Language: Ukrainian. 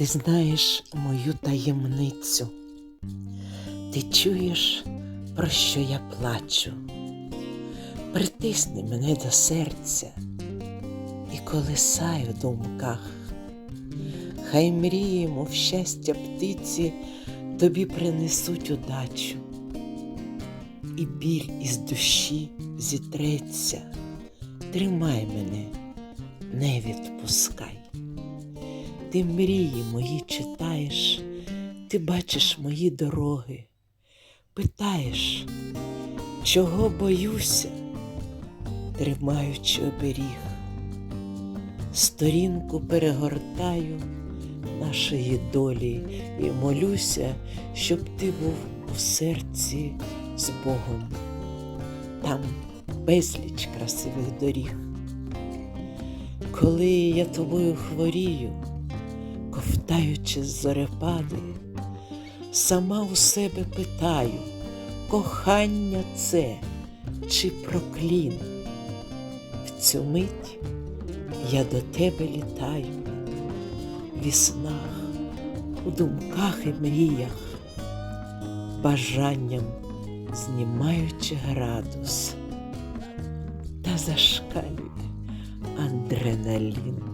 Ти знаєш мою таємницю. Ти чуєш, про що я плачу. Притисни мене до серця і колисай у думках. Хай мрії, мов щастя птиці, тобі принесуть удачу. І біль із душі зітреться. Тримай мене, не відпускай. Ти мрії мої читаєш, ти бачиш мої дороги, питаєш, чого боюся, тримаючи оберіг. Сторінку перегортаю нашої долі і молюся, щоб ти був у серці з Богом. Там безліч красивих доріг. Коли я тобою хворію, ковтаючи зорепади, сама у себе питаю, кохання це чи проклін? В цю мить я до тебе літаю, в снах, у думках і мріях, бажанням знімаючи градус, та зашкалює адреналін.